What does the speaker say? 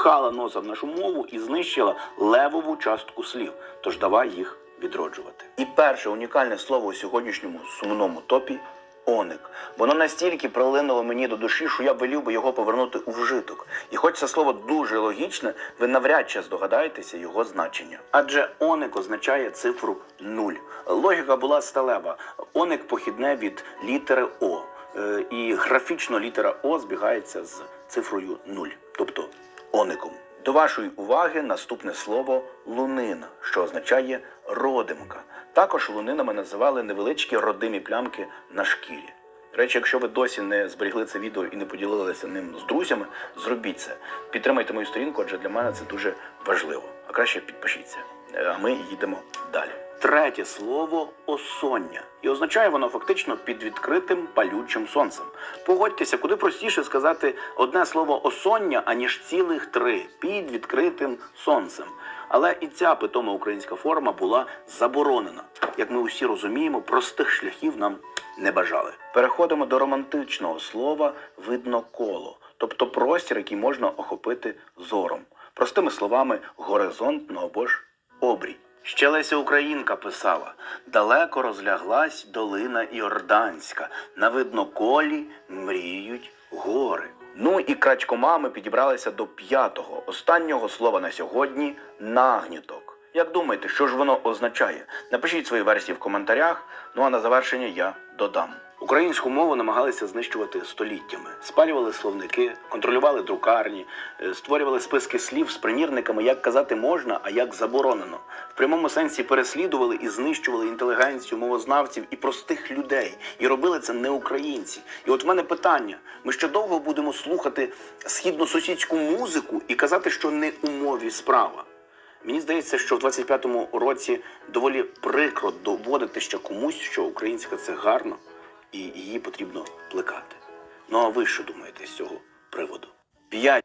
впхала носа в нашу мову і знищила левову частку слів. Тож давай їх відроджувати. І перше унікальне слово у сьогоднішньому сумному топі оник. Воно настільки прилинуло мені до душі, що я велів би його повернути у вжиток. І хоч це слово дуже логічне, ви навряд чи здогадаєтеся його значення. Адже оник означає цифру нуль. Логіка була сталева. Оник похідне від літери О. Е, І графічно літера О збігається з цифрою нуль, тобто оником. До вашої уваги наступне слово лунина, що означає родимка. Також лунинами називали невеличкі родимі плямки на шкірі. До речі, якщо ви досі не зберігли це відео і не поділилися ним з друзями, зробіть це. Підтримайте мою сторінку, адже для мене це дуже важливо. А краще підпишіться. Е, А ми їдемо далі. Третє слово осоння. І означає воно фактично під відкритим палючим сонцем. Погодьтеся, куди простіше сказати одне слово осоння, аніж цілих три під відкритим сонцем. Але і ця питома українська форма була заборонена. Як ми усі розуміємо, простих шляхів нам не бажали. Переходимо до романтичного слова видно коло, тобто простір, який можна охопити зором. Простими словами, горизонт ну або ж обрій. Ще Леся Українка писала: далеко розляглась долина Йорданська, на видноколі мріють гори. Ну і крадькомами підібралися до п'ятого, останнього слова на сьогодні нагніток. Як думаєте, що ж воно означає? Напишіть свої версії в коментарях. Ну а на завершення я додам. Українську мову намагалися знищувати століттями, спалювали словники, контролювали друкарні, е, створювали списки слів з примірниками, як казати можна, а як заборонено. В прямому сенсі переслідували і знищували інтелігенцію, мовознавців і простих людей. І робили це не українці. І от в мене питання: ми ще довго будемо слухати східно-сусідську музику і казати, що не у мові справа. Мені здається, що в 25-му році доволі прикро доводити ще комусь, що українська це гарно і її потрібно плекати. Ну а ви що думаєте з цього приводу? П'ять.